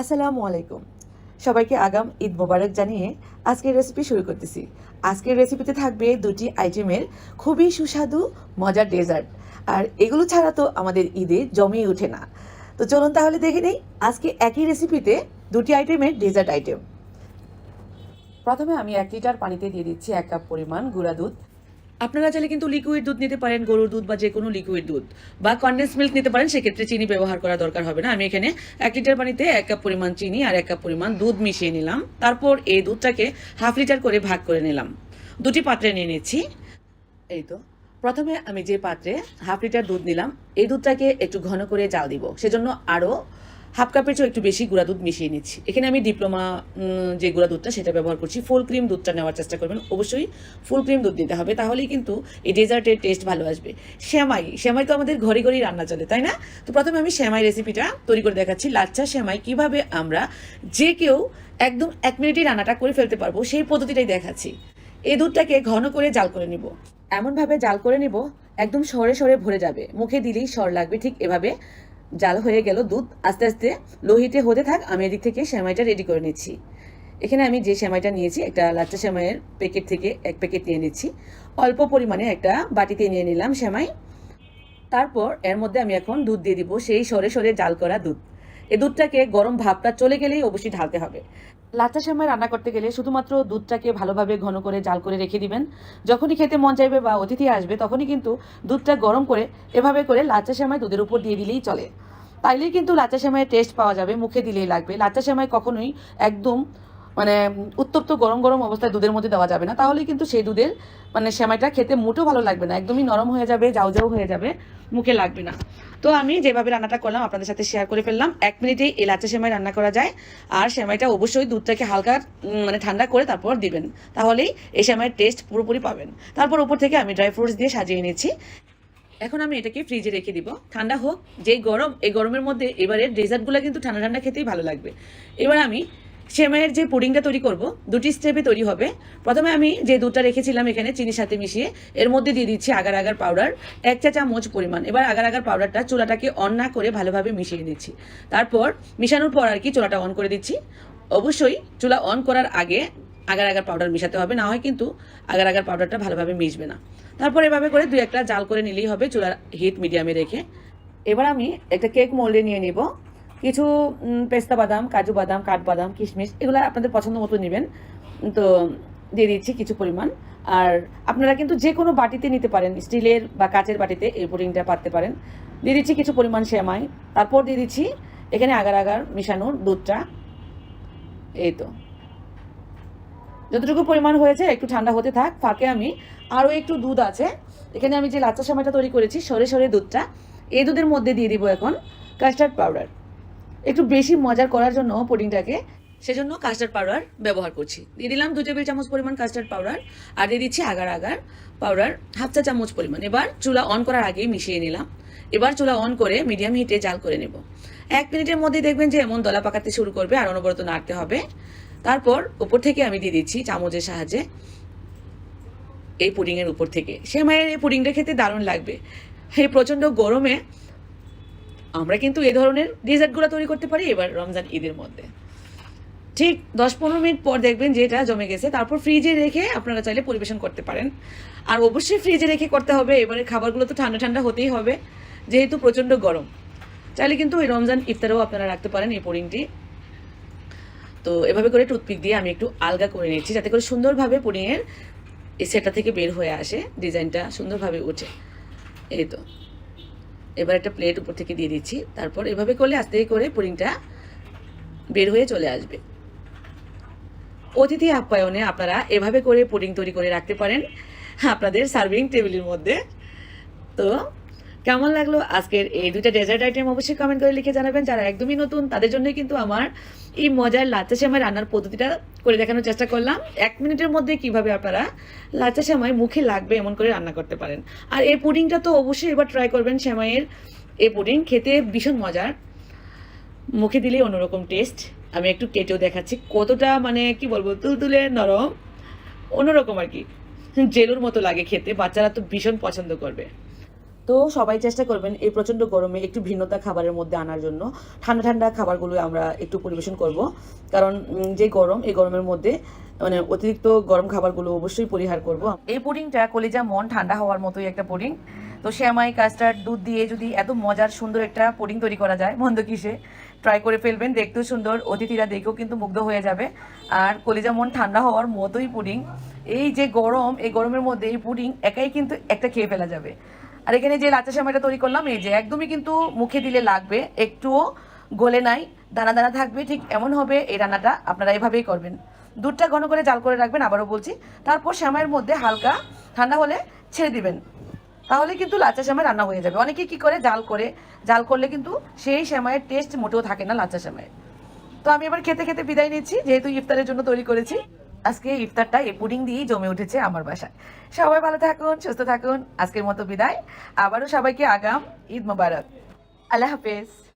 আসসালামু আলাইকুম। সবাইকে আগাম ঈদ মোবারক জানিয়ে আজকের রেসিপি শুরু করতেছি। আজকের রেসিপিতে থাকবে দুটি আইটেমের খুবই সুস্বাদু, মজার ডেজার্ট আর এগুলো ছাড়া তো আমাদের ঈদে জমেই ওঠে না। তো চলুন তাহলে দেখে নেই, আজকে একই রেসিপিতে দুটি আইটেমের ডেজার্ট আইটেম প্রথমে আমি এক লিটার পানিতে দিয়ে দিচ্ছি এক কাপ পরিমাণ গুঁড়া দুধ। আপনারা চাইলে কিন্তু লিকুইড দুধ নিতে পারেন, গরুর দুধ বা যে কোনো লিকুইড দুধ বা কন্ডেন্স মিল্ক নিতে পারেন, সেক্ষেত্রে চিনি ব্যবহার করা দরকার হবে না। আমি এখানে এক লিটার পানিতে এক কাপ পরিমাণ চিনি আর এক কাপ পরিমাণ দুধ মিশিয়ে নিলাম। তারপর এই দুধটাকে হাফ লিটার করে ভাগ করে নিলাম। দুটি পাত্রে নিয়ে নিচ্ছি। এই তো, প্রথমে আমি যে পাত্রে হাফ লিটার দুধ নিলাম, এই দুধটাকে একটু ঘন করে জাল দিব। সেজন্য আরও হাফ কাপের চেয়ে একটু বেশি গুঁড়া দুধ মিশিয়ে নিচ্ছি। এখানে আমি ডিপ্লোমা যে গুঁড়া দুধটা সেটা ব্যবহার করছি। ফুল ক্রিম দুধটা নেওয়ার চেষ্টা করবেন। অবশ্যই ফুল ক্রিম দুধ দিতে হবে। তাহলেই কিন্তু এই ডেজার্টের টেস্ট ভালো আসবে। শ্যামাই শ্যামাই তো আমাদের ঘরে ঘরেই রান্না চলে, তাই না? তো প্রথমে আমি শ্যামাই রেসিপিটা তৈরি করে দেখাচ্ছি। লাচ্চা শ্যামাই কীভাবে আমরা যে কেউ একদম এক মিনিটেই রান্নাটা করে ফেলতে পারব, সেই পদ্ধতিটাই দেখাচ্ছি। এই দুধটাকে ঘন করে জাল করে নিব। এমনভাবে জাল করে নিব, একদম সরে সরে ভরে যাবে। মুখে দিলেই সর লাগবে, ঠিক এভাবে জাল হয়ে গেল দুধ। আস্তে আস্তে লোহিতে হতে থাক, আমি এদিক থেকে সেমাইটা রেডি করে নিচ্ছি। এখানে আমি যে সেমাইটা নিয়েছি, একটা লাচ্চা সেমাইয়ের প্যাকেট থেকে এক প্যাকেট নিয়ে নিচ্ছি। অল্প পরিমাণে একটা বাটিতে নিয়ে নিলাম সেমাই। তারপর এর মধ্যে আমি এখন দুধ দিয়ে দিব, সেই সরে সরে জাল করা দুধ। দুধটাকে গরম ভাবটা চলে গেলেই অবশ্যই ঢালতে হবে। লাচ্চা সেমাই রান্না করতে গেলে শুধুমাত্র দুধটাকে ভালোভাবে ঘন করে জাল করে রেখে দিবেন। যখনই খেতে মন চাইবে বা অতিথি আসবে, তখনই কিন্তু দুধটা গরম করে এভাবে করে লাচ্চা সেমাই দুধের উপর দিয়ে দিলেই চলে। তাইলেই কিন্তু লাচ্চা সেমাইয়ের টেস্ট পাওয়া যাবে, মুখে দিলেই লাগবে। লাচ্চা সেমাই কখনোই একদম মানে উত্তপ্ত গরম গরম অবস্থায় দুধের মধ্যে দেওয়া যাবে না। তাহলে কিন্তু সেই দুধের মানে সেমাইটা খেতে মোটেও ভালো লাগবে না। একদমই নরম হয়ে যাবে, যাও যাও হয়ে যাবে, মুখে লাগবে না। তো আমি যেভাবে রান্নাটা করলাম, আপনাদের সাথে শেয়ার করে ফেললাম। এক মিনিটেই এই লাচ্চা সেমাই রান্না করা যায়। আর সেমাইটা অবশ্যই দুধটাকে হালকা মানে ঠান্ডা করে তারপর দিবেন। তাহলেই এই সেমাইয়ের টেস্ট পুরোপুরি পাবেন। তারপর উপর থেকে আমি ড্রাই ফ্রুটস দিয়ে সাজিয়ে নিচ্ছি। এখন আমি এটাকে ফ্রিজে রেখে দিব। ঠান্ডা হোক, যেই গরম, এই গরমের মধ্যে এবারে ডেজার্টগুলো কিন্তু ঠান্ডা ঠান্ডা খেতেই ভালো লাগবে। এবার আমি সেমাইয়ের যে পুডিংটা তৈরি করব, দুটি স্টেপে তৈরি হবে। প্রথমে আমি যে দুধটা রেখেছিলাম এখানে চিনির সাথে মিশিয়ে, এর মধ্যে দিয়ে দিচ্ছি আগার আগার পাউডার এক চা চামচ পরিমাণ। এবার আগার আগার পাউডারটা চুলাটাকে অন না করে ভালোভাবে মিশিয়ে নিচ্ছি। তারপর মিশানোর পর আর কি চুলাটা অন করে দিচ্ছি। অবশ্যই চুলা অন করার আগে আগার আগার পাউডার মিশাতে হবে, না হয় কিন্তু আগার আগার পাউডারটা ভালোভাবে মিশবে না। তারপর এভাবে করে দুই একটা জাল করে নিলেই হবে চুলার হিট মিডিয়ামে রেখে। এবার আমি একটা কেক মোল্ডে নিয়ে নিব। কিছু পেস্তা বাদাম, কাজু বাদাম কাঠবাদাম কিশমিশ, এগুলো আপনাদের পছন্দ মতো নেবেন। তো, দিয়ে দিচ্ছি কিছু পরিমাণ। আর আপনারা কিন্তু যে কোনো বাটিতে নিতে পারেন, স্টিলের বা কাচের বাটিতে এই পুডিংটা পাততে পারেন। দিয়ে দিচ্ছি কিছু পরিমাণ সেমাই। তারপর দিয়ে দিচ্ছি এখানে আগার আগার মিশানোর দুধটা। এই তো। যতটুকু পরিমাণ হয়েছে, একটু ঠান্ডা হতে থাক, ফাঁকে আমি আরও একটু দুধ আছে। এখানে আমি যে লাচ্চা সময়টা তৈরি করেছি, সরে সরে দুধটা। এই দুধের মধ্যে দিয়ে দিব এখন কাস্টার্ড পাউডার। একটু বেশি মজার করার জন্য পুডিংটাকে। সেজন্য কাস্টার্ড পাউডার ব্যবহার করছি। দিয়ে দিলাম দু টেবিল চামচ পরিমাণ কাস্টার্ড পাউডার আর দিয়ে দিচ্ছি আগার আগার পাউডার হাফ চা চামচ পরিমাণ। এবার চুলা অন করার আগেই মিশিয়ে নিলাম। এবার চুলা অন করে মিডিয়াম হিটে জাল করে নেব। এক মিনিটের মধ্যে দেখবেন যে এমন দলা পাকাতে শুরু করবে আর অনবরত নাড়তে হবে। তারপর উপর থেকে আমি দিয়ে দিচ্ছি চামচের সাহায্যে এই পুডিংয়ের উপর থেকে। সেমাইয়ের এই পুডিংটা খেতে দারুণ লাগবে। এই প্রচণ্ড গরমে আমরা কিন্তু এই ধরনের ডেজার্টগুলো তৈরি করতে পারি এবার রমজান ঈদের মধ্যে। ঠিক দশ পনেরো মিনিট পর দেখবেন যে এটা জমে গেছে, তারপর ফ্রিজে রেখে আপনারা চাইলে পরিবেশন করতে পারেন। আর অবশ্যই ফ্রিজে রেখে করতে হবে, এবারে খাবারগুলো তো ঠান্ডা ঠান্ডা হতেই হবে, যেহেতু প্রচণ্ড গরম। চাইলে কিন্তু ওই রমজান ইফতারেও আপনারা রাখতে পারেন এই পুডিংটি। তো এভাবে করে টুথপিক দিয়ে আমি একটু আলগা করে নিচ্ছি, যাতে করে সুন্দরভাবে পুডিংয়ের সেটা থেকে বের হয়ে আসে, ডিজাইনটা সুন্দরভাবে উঠে। এই তো। এবার একটা প্লেট উপর থেকে দিয়ে দিচ্ছি। তারপর এভাবে করলে আস্তে করে পুডিংটা বের হয়ে চলে আসবে। অতিথি আপ্যায়নে আপনারা এভাবে করে পুডিং তৈরি করে রাখতে পারেন। আপনাদের সার্ভিং টেবিলের মধ্যে। তো কেমন লাগল? আজকের এই দুইটা ডেজার্ট আইটেম অবশ্যই কমেন্ট করে লিখে জানাবেন। যারা একদমই নতুন, তাদের জন্যই কিন্তু আমার এই মজার লাচ্চা সেমাই রান্নার পদ্ধতিটা করে দেখানোর চেষ্টা করলাম। এক মিনিটের মধ্যে কীভাবে আপনারা লাচ্চা সেমাই মুখে লাগবে এমন করে রান্না করতে পারেন। আর এই পুডিংটা তো অবশ্যই এবার ট্রাই করবেন সেমাইয়ের এই পুডিং খেতে ভীষণ মজার। মুখে দিলেই অন্যরকম টেস্ট আমি একটু কেটেও দেখাচ্ছি। কতটা মানে কি বলব, তুলতুলে নরম। অন্যরকম আর কি। জেলুর মতো লাগে খেতে। বাচ্চারা তো ভীষণ পছন্দ করবে। তো সবাই চেষ্টা করবেন এই প্রচণ্ড গরমে একটু ভিন্নতা খাবারের মধ্যে আনার জন্য। ঠান্ডা ঠান্ডা খাবারগুলো আমরা একটু পরিবেশন করব। কারণ যে গরম, এই গরমের মধ্যে মানে অতিরিক্ত গরম খাবারগুলো অবশ্যই পরিহার করব। এই পুডিংটা কলিজা মন ঠান্ডা হওয়ার মতোই একটা পুডিং। তো শ্যামাই কাস্টার্ড, দুধ দিয়ে যদি এত মজার, সুন্দর একটা পুডিং তৈরি করা যায়, মন্দ কিসে ট্রাই করে ফেলবেন, দেখতেও সুন্দর, অতিথিরা দেখেও কিন্তু মুগ্ধ হয়ে যাবে। আর কলিজা মন ঠান্ডা হওয়ার মতোই পুডিং। এই যে গরম, এই গরমের মধ্যে এই পুডিং একাই কিন্তু একটা খেয়ে ফেলা যাবে। আর এখানে যে লাচা শ্যামাইটা তৈরি করলাম, এই যে একদমই কিন্তু মুখে দিলে লাগবে, একটুও গলে নাই, দানা দানা থাকবে, ঠিক এমন হবে এই রান্নাটা আপনারা এভাবেই করবেন। দুধটা ঘন করে জাল করে রাখবেন, আবারও বলছি। তারপর শ্যামাইয়ের মধ্যে হালকা ঠান্ডা হলে ছেড়ে দিবেন। তাহলে কিন্তু লাচা শ্যামাই রান্না হয়ে যাবে। অনেকে কি করে? জাল করে, জাল করলে কিন্তু সেই শ্যামাইয়ের টেস্ট মোটেও থাকে না লাচা শ্যামাইয়ের। তো আমি এবার খেতে খেতে বিদায় নিচ্ছি, যেহেতু ইফতারের জন্য তৈরি করেছি। আজকে ইফতারটা এই পুডিং দিয়েই জমে উঠেছে আমার বাসায়। সবাই ভালো থাকুন, সুস্থ থাকুন, আজকের মতো বিদায়। আবারও সবাইকে আগাম ঈদ মোবারক। আল্লাহ হাফেজ।